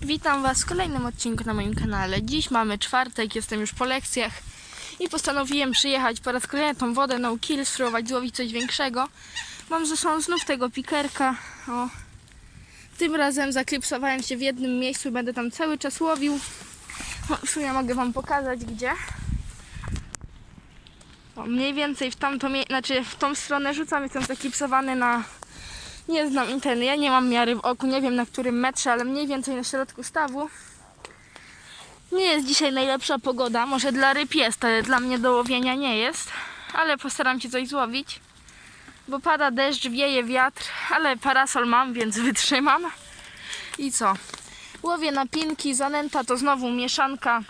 Witam Was w kolejnym odcinku na moim kanale. Dziś mamy czwartek, jestem już po lekcjach i postanowiłem przyjechać po raz kolejny tą wodę no kill, spróbować złowić coś większego. Mam ze sobą znów tego pikerka. O. Tym razem zaklipsowałem się w jednym miejscu będę tam cały czas łowił. O, w sumie mogę Wam pokazać gdzie. Mniej więcej w tamtą, znaczy w tą stronę rzucam, jestem zaklipsowany na nie znam ja nie mam miary w oku, nie wiem na którym metrze, ale mniej więcej na środku stawu. Nie jest dzisiaj najlepsza pogoda, może dla ryb jest, ale dla mnie do łowienia nie jest. Ale postaram się coś złowić, bo pada deszcz, wieje wiatr, ale parasol mam, więc wytrzymam. I co? Łowię na pinki, zanęta to znowu mieszanka,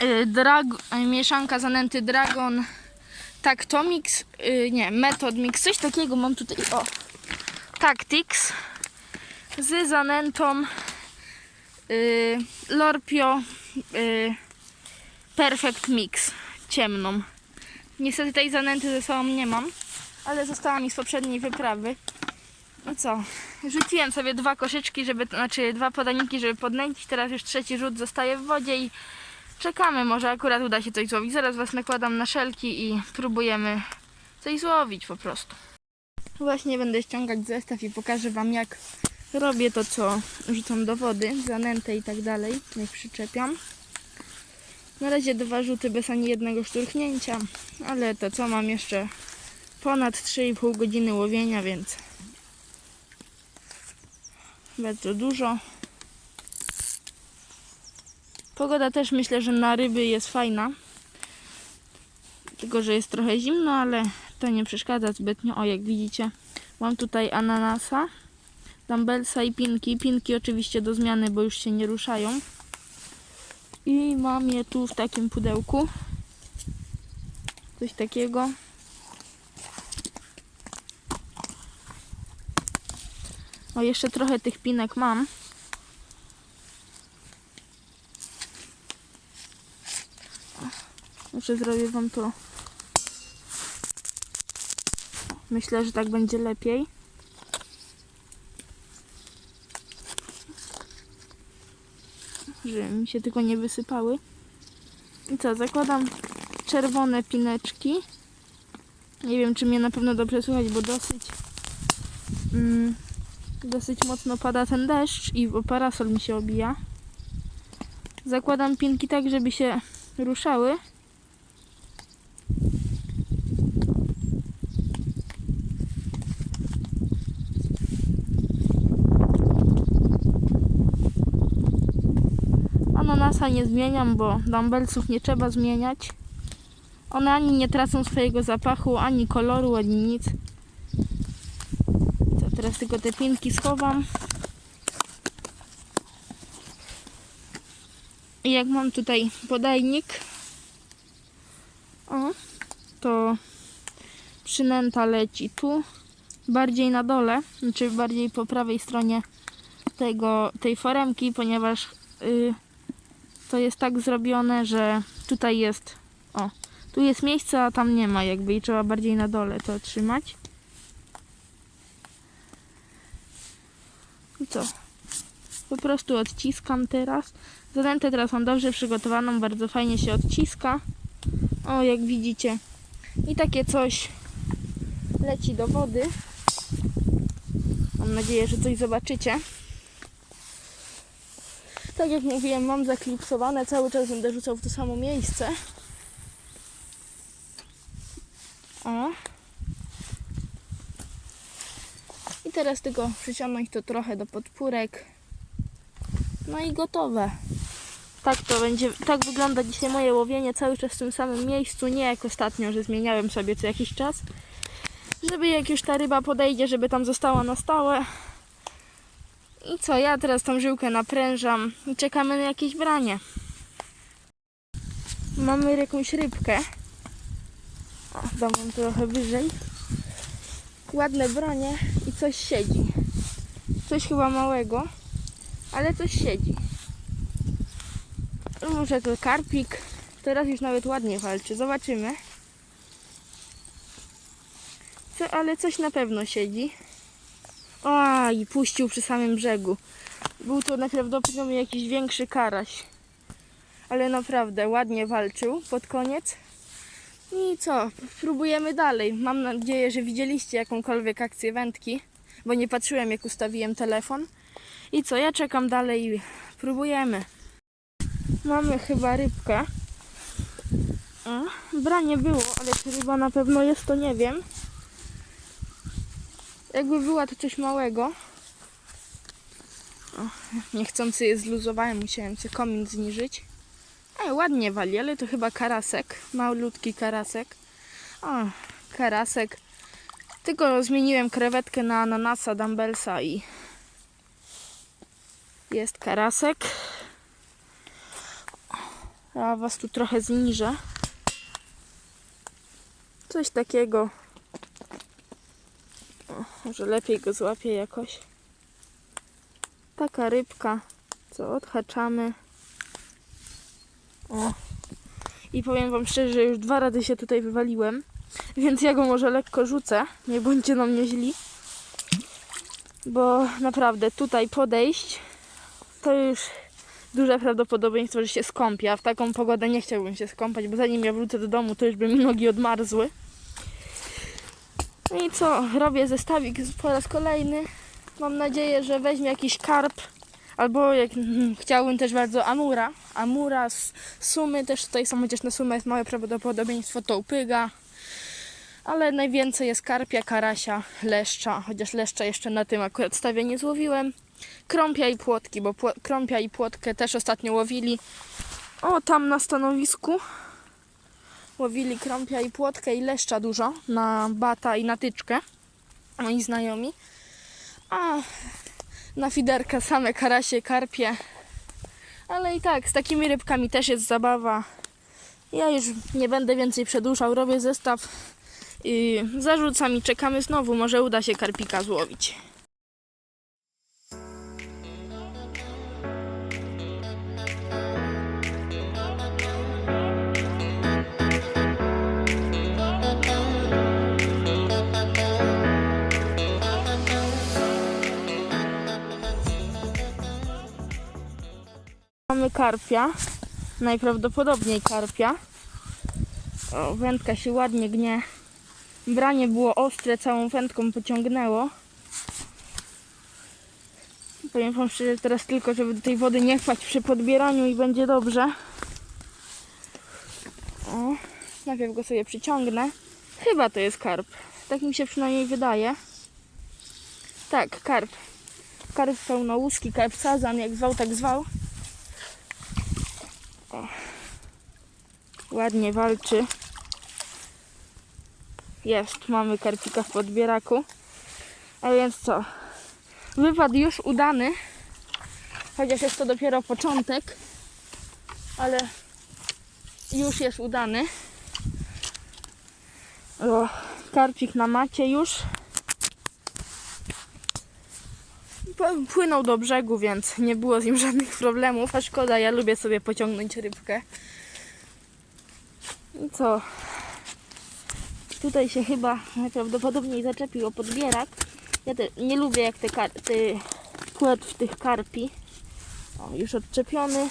yy, drag, mieszanka zanęty Dragon, Yy, nie, Method Mix, coś takiego mam tutaj, o, Tactics z zanętą y, Lorpio y, Perfect Mix ciemną. Niestety tej zanęty ze sobą nie mam, ale została mi z poprzedniej wyprawy. I co? Rzuciłem sobie dwa koszyczki, żeby, znaczy dwa podaniki, żeby podnęcić. Teraz już trzeci rzut zostaje w wodzie i czekamy. Może akurat uda się coś złowić. Zaraz Was nakładam na szelki i próbujemy coś złowić po prostu. Właśnie będę ściągać zestaw i pokażę Wam jak robię to, co rzucam do wody, zanętę i tak dalej, jak przyczepiam. Na razie dwa rzuty bez ani jednego szturchnięcia, ale to co mam jeszcze ponad 3,5 godziny łowienia, więc bardzo dużo. Pogoda też myślę, że na ryby jest fajna. Tylko, że jest trochę zimno, ale to nie przeszkadza zbytnio. O, jak widzicie, mam tutaj ananasa, dumbbellsa i pinki. Pinki oczywiście do zmiany, bo już się nie ruszają. I mam je tu w takim pudełku. Coś takiego. O, jeszcze trochę tych pinek mam. Może zrobię wam to Myślę, że tak będzie lepiej. Żeby mi się tylko nie wysypały. I co, zakładam czerwone pineczki. Nie wiem, czy mnie na pewno dobrze słychać, bo dosyć mm, dosyć mocno pada ten deszcz i parasol mi się obija. Zakładam pinki tak, żeby się ruszały. Nie zmieniam, bo dumbbellsów nie trzeba zmieniać. One ani nie tracą swojego zapachu, ani koloru, ani nic. Co, teraz tylko te pinki schowam. I jak mam tutaj podajnik, o, to przynęta leci tu, bardziej na dole, znaczy bardziej po prawej stronie tego, tej foremki, ponieważ y, to jest tak zrobione, że tutaj jest, o, tu jest miejsce, a tam nie ma jakby i trzeba bardziej na dole to trzymać. I co? Po prostu odciskam teraz. Zanętę teraz mam dobrze przygotowaną, bardzo fajnie się odciska. O, jak widzicie. I takie coś leci do wody. Mam nadzieję, że coś zobaczycie. Tak jak mówiłem, mam zaklipsowane, cały czas będę rzucał w to samo miejsce. O. I teraz tylko przyciągnąć to trochę do podpórek. No i gotowe. Tak to będzie, tak wygląda dzisiaj moje łowienie, cały czas w tym samym miejscu, nie jak ostatnio, że zmieniałem sobie co jakiś czas. Żeby jak już ta ryba podejdzie, żeby tam została na stałe. I co, ja teraz tą żyłkę naprężam i czekamy na jakieś branie. Mamy jakąś rybkę. O, dam wam trochę wyżej. Ładne branie i coś siedzi. Coś chyba małego, ale coś siedzi. Może to karpik. Teraz już nawet ładnie walczy. Zobaczymy. Co, ale coś na pewno siedzi. O, i puścił przy samym brzegu. Był to najprawdopodobniej jakiś większy karaś. Ale naprawdę ładnie walczył pod koniec. I co? Próbujemy dalej. Mam nadzieję, że widzieliście jakąkolwiek akcję wędki, bo nie patrzyłem jak ustawiłem telefon. I co? Ja czekam dalej i próbujemy. Mamy chyba rybkę. Branie było, ale czy ryba na pewno jest, to nie wiem. Jakby była to coś małego. O, niechcący je zluzowałem, musiałem sobie komin zniżyć. Ej, ładnie wali, ale to chyba karasek. Malutki karasek. O, karasek. Tylko zmieniłem krewetkę na ananasa Dumbbellsa i jest karasek. Ja was tu trochę zniżę. Coś takiego. Może lepiej go złapię jakoś. Taka rybka, co odhaczamy. O. I powiem wam szczerze, że już dwa razy się tutaj wywaliłem, więc ja go może lekko rzucę. Nie bądźcie na mnie źli. Bo naprawdę tutaj podejść to już duże prawdopodobieństwo, że się skąpię, a w taką pogodę nie chciałbym się skąpać, bo zanim ja wrócę do domu, to już by mi nogi odmarzły. No i co, robię zestawik po raz kolejny. Mam nadzieję, że weźmie jakiś karp, albo jak mm, chciałbym też bardzo amura. Amura, s- sumy też tutaj są, chociaż na sumę jest małe prawdopodobieństwo, to upyga. Ale najwięcej jest karpia, karasia, leszcza, chociaż leszcza jeszcze na tym akurat stawie nie złowiłem. Krąpia i płotki, bo pło- krąpia i płotkę też ostatnio łowili. O, tam na stanowisku łowili krąpia i płotkę i leszcza dużo na bata i na tyczkę. Moi znajomi. A na fiderkę same karasie, karpie. Ale i tak, z takimi rybkami też jest zabawa. Ja już nie będę więcej przedłużał, robię zestaw. i zarzucam i czekamy znowu, może uda się karpika złowić. Mamy karpia, najprawdopodobniej karpia. O, wędka się ładnie gnie. Branie było ostre, całą wędką pociągnęło. Powiem wam szczerze, teraz tylko, żeby do tej wody nie chwać przy podbieraniu i będzie dobrze. O, najpierw go sobie przyciągnę. Chyba to jest karp. Tak mi się przynajmniej wydaje. Tak, karp. Karp pełnołuski, karp sazan, jak zwał, tak zwał. O. Ładnie walczy. Jest, mamy karpika w podbieraku. A więc co? Wypad już udany. Chociaż jest to dopiero początek. Ale już jest udany. O, karpik na macie już. Płynął do brzegu, więc nie było z nim żadnych problemów. A szkoda, ja lubię sobie pociągnąć rybkę. I co? Tutaj się chyba najprawdopodobniej zaczepił o podbierak. Ja te, nie lubię jak te, kar- te płetw tych karpi. O, już odczepiony.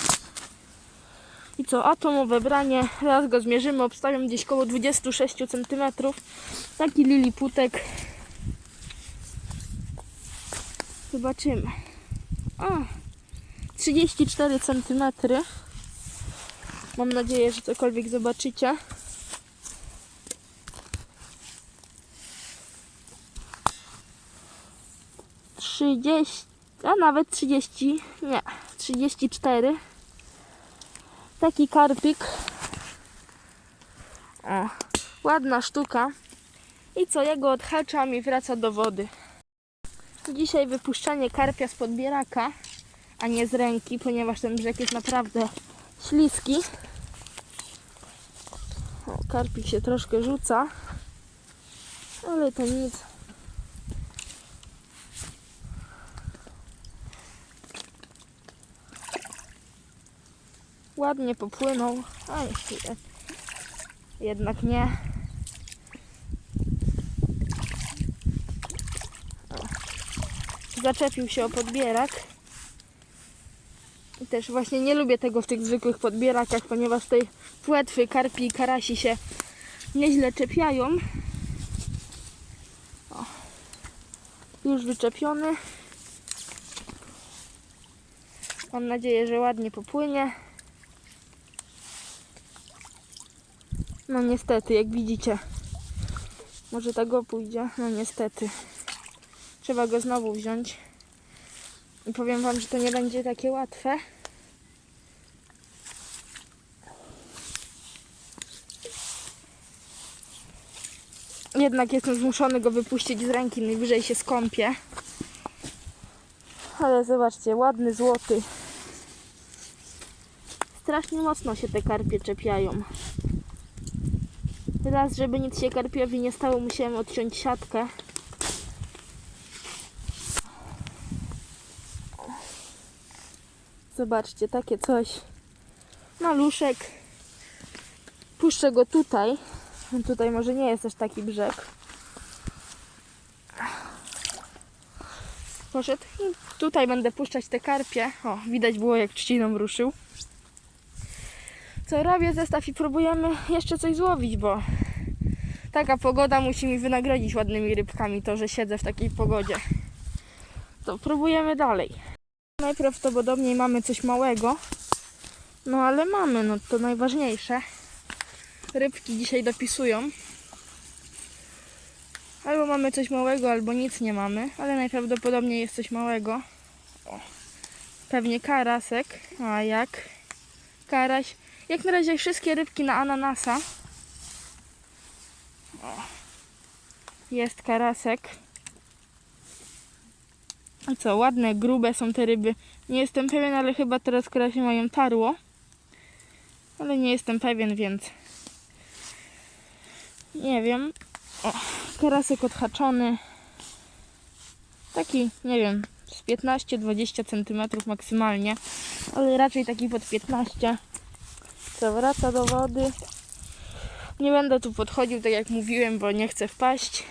I co? Atomowe branie. Raz go zmierzymy. Obstawiam gdzieś koło 26 cm. Taki liliputek. Zobaczymy. O, 34 cm. Mam nadzieję, że cokolwiek zobaczycie. Trzydzieści, a nawet trzydzieści, nie, trzydzieści cztery. Taki karpik. O, ładna sztuka. I co, ja go odhaczam i wraca do wody. Dzisiaj wypuszczanie karpia z podbieraka, a nie z ręki, ponieważ ten brzeg jest naprawdę śliski. O, karpik się troszkę rzuca, ale to nic. Ładnie popłynął, a jeszcze jednak nie. Zaczepił się o podbierak. I też właśnie nie lubię tego w tych zwykłych podbierakach, ponieważ tej płetwy, karpi i karasi się nieźle czepiają. O. Już wyczepiony. Mam nadzieję, że ładnie popłynie. No niestety, jak widzicie. Może tak go pójdzie? No niestety. Trzeba go znowu wziąć. I powiem wam, że to nie będzie takie łatwe. Jednak jestem zmuszony go wypuścić z ręki, najwyżej się skąpię. Ale zobaczcie, ładny złoty. Strasznie mocno się te karpie czepiają. Raz, żeby nic się karpiowi nie stało, musiałem odciąć siatkę. Zobaczcie, takie coś. Maluszek. Puszczę go tutaj. Tutaj może nie jest też taki brzeg. Poszedł i tutaj będę puszczać te karpie. O, widać było jak trzciną ruszył. Co robię zestaw i próbujemy jeszcze coś złowić, bo taka pogoda musi mi wynagrodzić ładnymi rybkami to, że siedzę w takiej pogodzie. To próbujemy dalej. Najprawdopodobniej mamy coś małego. No ale mamy, no to najważniejsze. Rybki dzisiaj dopisują. Albo mamy coś małego, albo nic nie mamy, ale najprawdopodobniej jest coś małego. O, pewnie karasek. A jak? Karaś. Jak na razie wszystkie rybki na ananasa. O, jest karasek. A co, ładne, grube są te ryby. Nie jestem pewien, ale chyba teraz karasie mają tarło. Ale nie jestem pewien, więc nie wiem. O, karasek odhaczony. Taki, nie wiem, z 15-20 cm maksymalnie, ale raczej taki pod 15. Co wraca do wody. Nie będę tu podchodził, tak jak mówiłem, bo nie chcę wpaść.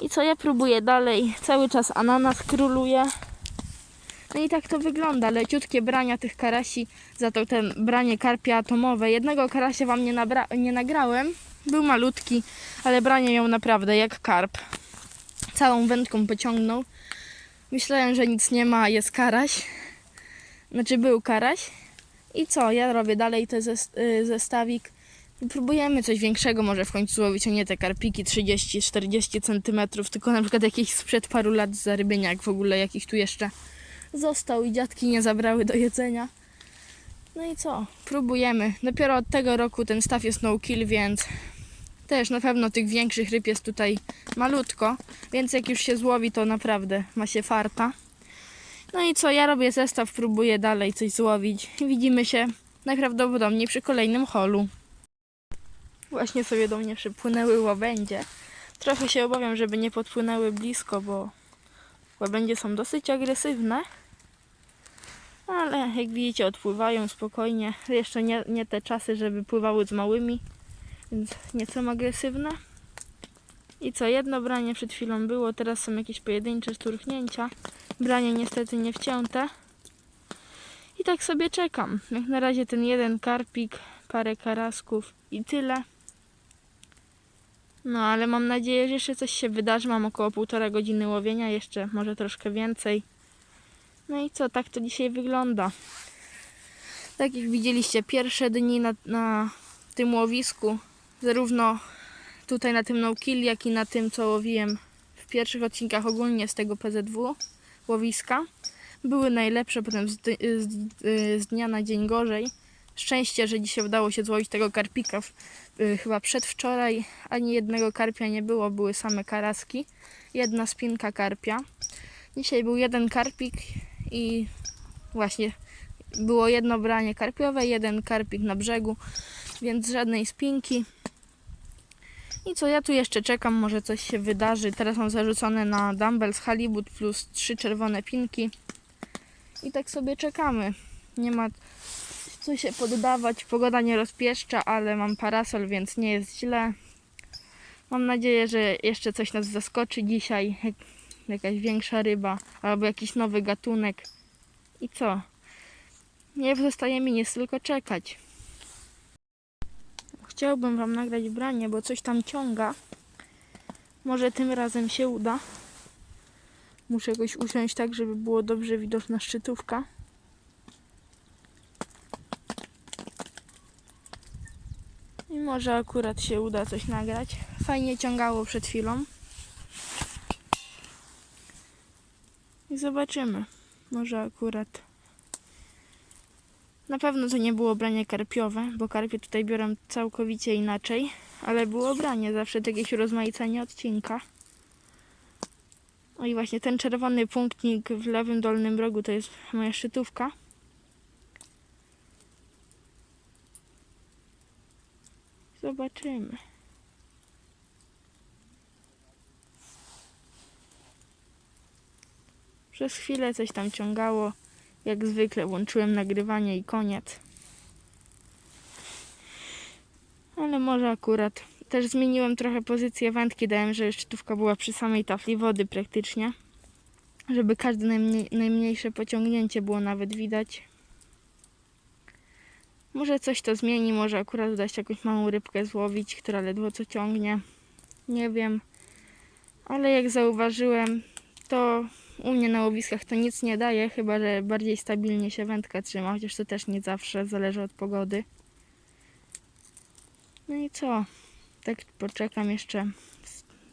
I co ja próbuję dalej? Cały czas ananas króluje. No i tak to wygląda. Leciutkie brania tych karasi, za to ten branie karpia atomowe. Jednego karasia wam nie, nie nagrałem. Był malutki, ale branie miał naprawdę jak karp. Całą wędką pociągnął. Myślałem, że nic nie ma, jest karaś. Znaczy był karaś. I co? Ja robię dalej ten y, zestawik. Próbujemy coś większego może w końcu złowić, a nie te karpiki 30-40 cm, tylko na przykład jakiś sprzed paru lat z zarybienia, jak w ogóle jakiś tu jeszcze został i dziadki nie zabrały do jedzenia. No i co? Próbujemy. Dopiero od tego roku ten staw jest no kill, więc też na pewno tych większych ryb jest tutaj malutko, więc jak już się złowi, to naprawdę ma się farta. No i co? Ja robię zestaw, próbuję dalej coś złowić. Widzimy się najprawdopodobniej przy kolejnym holu. Właśnie sobie do mnie przypłynęły łabędzie. Trochę się obawiam, żeby nie podpłynęły blisko, bo łabędzie są dosyć agresywne. Ale jak widzicie, odpływają spokojnie. Jeszcze nie, nie te czasy, żeby pływały z małymi, więc nie są agresywne. I co, jedno branie przed chwilą było, teraz są jakieś pojedyncze szturchnięcia. Branie niestety nie wcięte. I tak sobie czekam. Jak na razie ten jeden karpik, parę karasków i tyle. No ale mam nadzieję, że jeszcze coś się wydarzy. Mam około półtora godziny łowienia, jeszcze może troszkę więcej. No i co, tak to dzisiaj wygląda. Tak jak widzieliście, pierwsze dni na, na tym łowisku, zarówno tutaj na tym no kill, jak i na tym, co łowiłem w pierwszych odcinkach ogólnie z tego PZW łowiska, były najlepsze, potem z, z, z dnia na dzień gorzej. Szczęście, że dzisiaj udało się złowić tego karpika. Y, chyba przedwczoraj ani jednego karpia nie było, były same karaski. Jedna spinka karpia. Dzisiaj był jeden karpik i właśnie było jedno branie karpiowe, jeden karpik na brzegu, więc żadnej spinki. I co, ja tu jeszcze czekam, może coś się wydarzy. Teraz mam zarzucone na dumbbell z halibut plus trzy czerwone pinki. I tak sobie czekamy. Nie ma co się poddawać. Pogoda nie rozpieszcza, ale mam parasol, więc nie jest źle. Mam nadzieję, że jeszcze coś nas zaskoczy dzisiaj. Jak jakaś większa ryba albo jakiś nowy gatunek. I co? Nie pozostaje mi nic, tylko czekać. Chciałbym Wam nagrać branie, bo coś tam ciąga. Może tym razem się uda. Muszę jakoś usiąść tak, żeby było dobrze widoczna szczytówka. I może akurat się uda coś nagrać. Fajnie ciągało przed chwilą. I zobaczymy. Może akurat. Na pewno to nie było branie karpiowe, bo karpie tutaj biorą całkowicie inaczej, ale było branie, zawsze jakieś urozmaicenie odcinka. O i właśnie ten czerwony punktnik w lewym dolnym rogu to jest moja szczytówka. Zobaczymy. Przez chwilę coś tam ciągało. Jak zwykle włączyłem nagrywanie i koniec. Ale może akurat. Też zmieniłem trochę pozycję wędki. Dałem, że szczytówka była przy samej tafli wody praktycznie. Żeby każde najmniej, najmniejsze pociągnięcie było nawet widać. Może coś to zmieni, może akurat uda się jakąś małą rybkę złowić, która ledwo co ciągnie. Nie wiem. Ale jak zauważyłem, to u mnie na łowiskach to nic nie daje, chyba że bardziej stabilnie się wędka trzyma, chociaż to też nie zawsze zależy od pogody. No i co? Tak poczekam jeszcze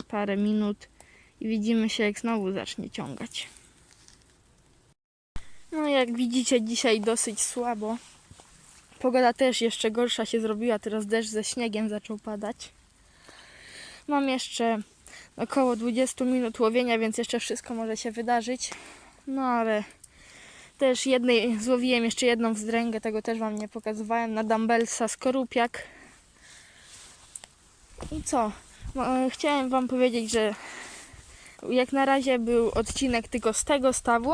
parę minut i widzimy się jak znowu zacznie ciągać. No jak widzicie dzisiaj dosyć słabo. Pogoda też jeszcze gorsza się zrobiła, teraz deszcz ze śniegiem zaczął padać. Mam jeszcze około 20 minut łowienia, więc jeszcze wszystko może się wydarzyć. No ale też jednej złowiłem jeszcze jedną wzdręgę, tego też wam nie pokazywałem, na dumbbellsa skorupiak. I co? E, chciałem wam powiedzieć, że jak na razie był odcinek tylko z tego stawu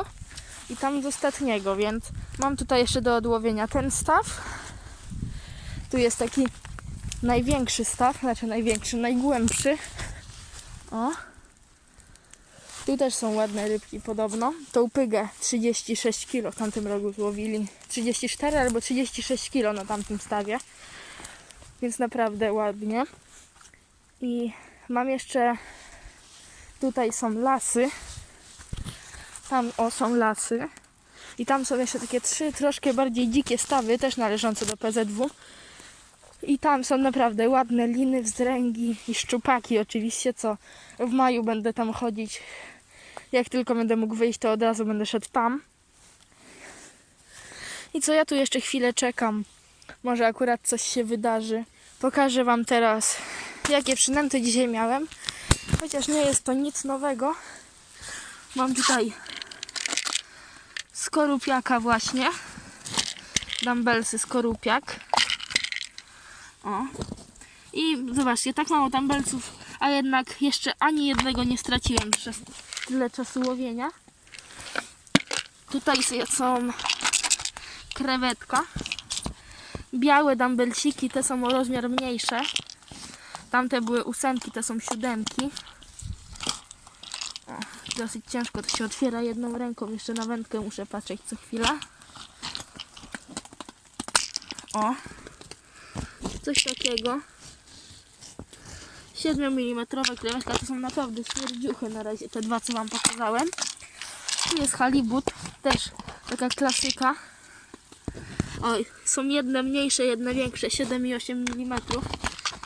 i tam z ostatniego, więc mam tutaj jeszcze do odłowienia ten staw. Tu jest taki największy staw, znaczy największy, najgłębszy. O. Tu też są ładne rybki podobno. Tą pygę 36 kg w tamtym rogu złowili. 34 albo 36 kg na tamtym stawie. Więc naprawdę ładnie. I mam jeszcze tutaj są lasy. Tam o są lasy. I tam są jeszcze takie trzy troszkę bardziej dzikie stawy, też należące do PZW. I tam są naprawdę ładne liny, wzdręgi i szczupaki oczywiście, co w maju będę tam chodzić. Jak tylko będę mógł wyjść, to od razu będę szedł tam. I co ja tu jeszcze chwilę czekam. Może akurat coś się wydarzy. Pokażę Wam teraz, jakie przynęty dzisiaj miałem. Chociaż nie jest to nic nowego. Mam tutaj skorupiaka właśnie. Dumbbellsy skorupiak. O. I zobaczcie, tak mało tambelców, a jednak jeszcze ani jednego nie straciłem przez tyle czasu łowienia. Tutaj są krewetka. Białe dumbbellsiki, te są o rozmiar mniejsze. Tamte były ósemki, te są siódemki. Dosyć ciężko to się otwiera jedną ręką. Jeszcze na wędkę muszę patrzeć co chwilę. O, coś takiego. 7 mm krewetka to są naprawdę śmierdziuchy na razie, te dwa co wam pokazałem. Tu jest halibut, też taka klasyka. Oj, są jedne mniejsze, jedne większe, 7 i 8 mm.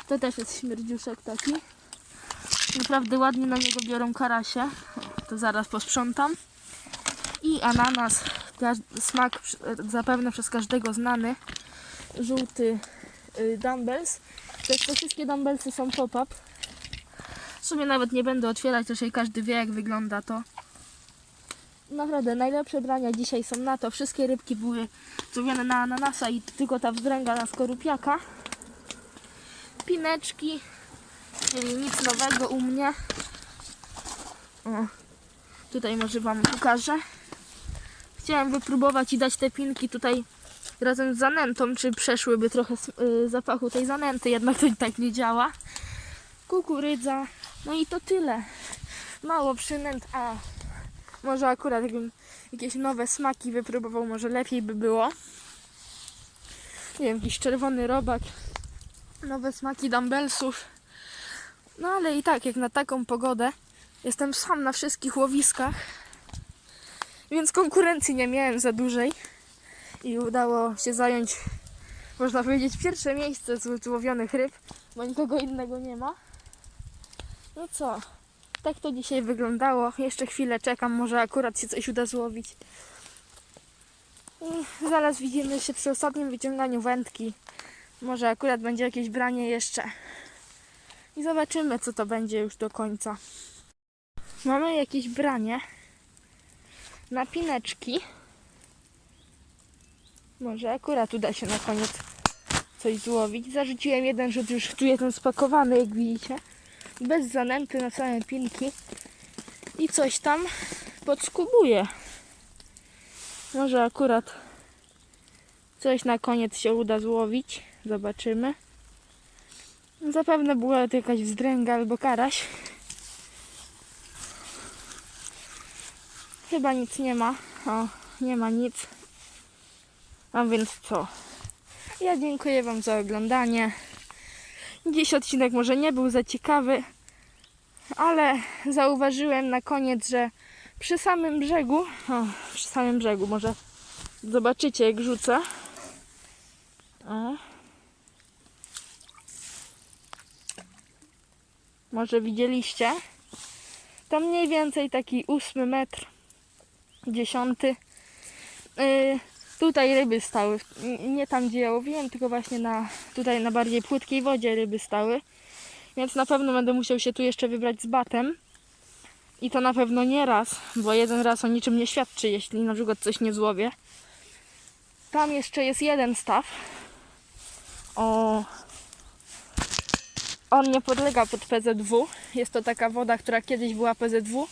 To też jest śmierdziuszek taki. Naprawdę ładnie na niego biorą karasie. To zaraz posprzątam. I ananas, smak zapewne przez każdego znany. Żółty y, dumbbells. Te, wszystkie dumbbellsy są pop-up. W sumie nawet nie będę otwierać, raczej każdy wie jak wygląda to. Naprawdę najlepsze brania dzisiaj są na to. Wszystkie rybki były zrobione na ananasa i tylko ta wzdręga na skorupiaka. Pineczki, czyli nic nowego u mnie. O, tutaj może Wam pokażę. Chciałem wypróbować i dać te pinki tutaj razem z zanętą, czy przeszłyby trochę y, zapachu tej zanęty, jednak to i tak nie działa. Kukurydza, no i to tyle. mało przynęt, a może akurat jakbym jakieś nowe smaki wypróbował, może lepiej by było. Nie wiem, jakiś czerwony robak, nowe smaki dumbbellsów. No ale i tak, jak na taką pogodę, jestem sam na wszystkich łowiskach, więc konkurencji nie miałem za dużej i udało się zająć, można powiedzieć, pierwsze miejsce z złowionych ryb, bo nikogo innego nie ma. No co, tak to dzisiaj wyglądało. Jeszcze chwilę czekam, może akurat się coś uda złowić. I zaraz widzimy się przy ostatnim wyciąganiu wędki. Może akurat będzie jakieś branie jeszcze. I zobaczymy, co to będzie już do końca. Mamy jakieś branie. Napineczki. Może akurat uda się na koniec coś złowić. Zarzuciłem jeden rzut, już tu jeden spakowany, jak widzicie. Bez zanęty na same pinki. I coś tam podskubuję. Może akurat coś na koniec się uda złowić. Zobaczymy. Zapewne była to jakaś wzdręga albo karaś. Chyba nic nie ma. O, nie ma nic. A więc co? Ja dziękuję Wam za oglądanie. Dziś odcinek może nie był za ciekawy, ale zauważyłem na koniec, że przy samym brzegu, o, przy samym brzegu, może zobaczycie jak rzucę. O. Może widzieliście? To mniej więcej taki ósmy metr, dziesiąty. Yy, tutaj ryby stały. Nie tam, gdzie ja łowiłem, tylko właśnie na, tutaj na bardziej płytkiej wodzie ryby stały. Więc na pewno będę musiał się tu jeszcze wybrać z batem. I to na pewno nie raz, bo jeden raz o niczym nie świadczy, jeśli na przykład coś nie złowię. Tam jeszcze jest jeden staw. O. On nie podlega pod PZW. Jest to taka woda, która kiedyś była PZW,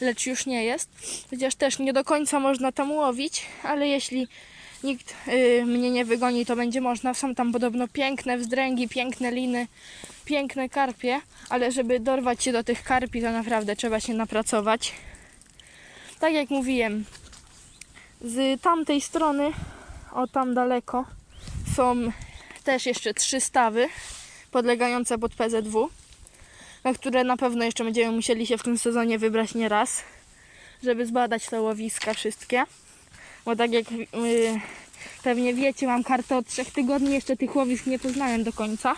lecz już nie jest. Chociaż też nie do końca można tam łowić, ale jeśli nikt y, mnie nie wygoni, to będzie można. Są tam podobno piękne wzdręgi, piękne liny, piękne karpie, ale żeby dorwać się do tych karpi, to naprawdę trzeba się napracować. Tak jak mówiłem, z tamtej strony, o tam daleko, są też jeszcze trzy stawy podlegające pod PZW, na które na pewno jeszcze będziemy musieli się w tym sezonie wybrać nie raz, żeby zbadać te łowiska wszystkie. Bo tak jak yy, pewnie wiecie, mam kartę od trzech tygodni, jeszcze tych łowisk nie poznałem do końca.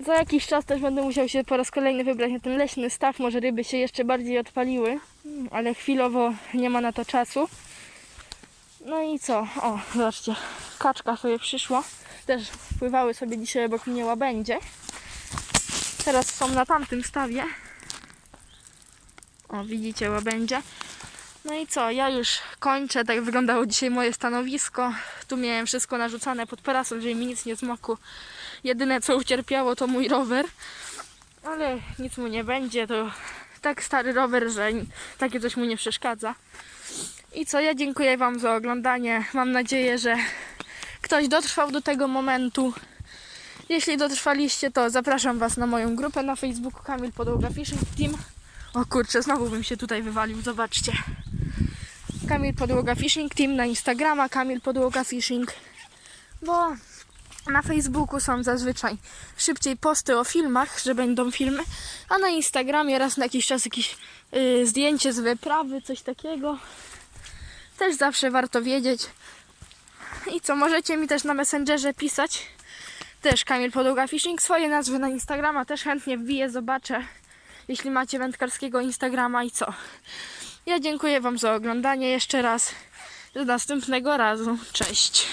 Za jakiś czas też będę musiał się po raz kolejny wybrać na ten leśny staw, może ryby się jeszcze bardziej odpaliły, ale chwilowo nie ma na to czasu. No i co? O, zobaczcie, kaczka sobie przyszła. Też pływały sobie dzisiaj obok mnie łabędzie. Teraz są na tamtym stawie. O, widzicie łabędzie. No i co, ja już kończę. Tak wyglądało dzisiaj moje stanowisko. Tu miałem wszystko narzucane pod parasol, żeby mi nic nie zmokło. Jedyne co ucierpiało to mój rower. Ale nic mu nie będzie. To tak stary rower, że takie coś mu nie przeszkadza. I co, ja dziękuję Wam za oglądanie. Mam nadzieję, że ktoś dotrwał do tego momentu. Jeśli dotrwaliście, to zapraszam Was na moją grupę na Facebooku Kamil Podłoga Fishing Team. O kurczę, znowu bym się tutaj wywalił, zobaczcie. Kamil Podłoga Fishing Team na Instagrama, Kamil Podłoga Fishing. Bo na Facebooku są zazwyczaj szybciej posty o filmach, że będą filmy, a na Instagramie raz na jakiś czas jakieś y, zdjęcie z wyprawy, coś takiego. Też zawsze warto wiedzieć. I co, możecie mi też na Messengerze pisać. Też Kamil Podłoga Fishing. Swoje nazwy na Instagrama też chętnie wbiję, zobaczę. Jeśli macie wędkarskiego Instagrama i co. Ja dziękuję Wam za oglądanie jeszcze raz. Do następnego razu. Cześć.